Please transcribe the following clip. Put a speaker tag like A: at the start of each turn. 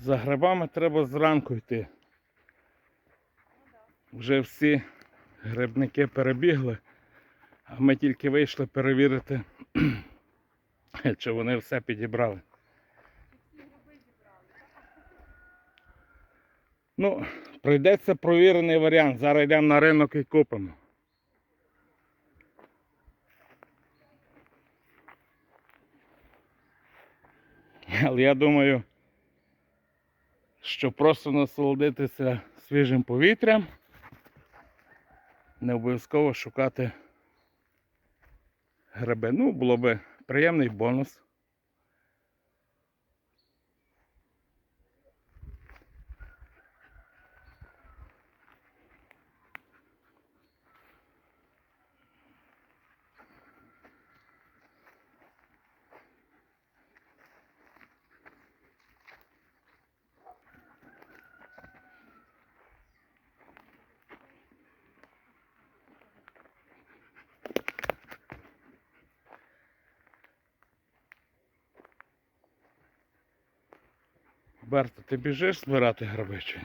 A: За грибами треба зранку йти. Вже всі грибники перебігли, а ми тільки вийшли перевірити, чи вони все підібрали. Ну, прийдеться провірений варіант. Зараз йдемо на ринок і купимо. Але я думаю, що просто насолодитися свіжим повітрям, не обов'язково шукати гриби. Ну, було би приємний бонус. Берта, ти біжиш збирати ні?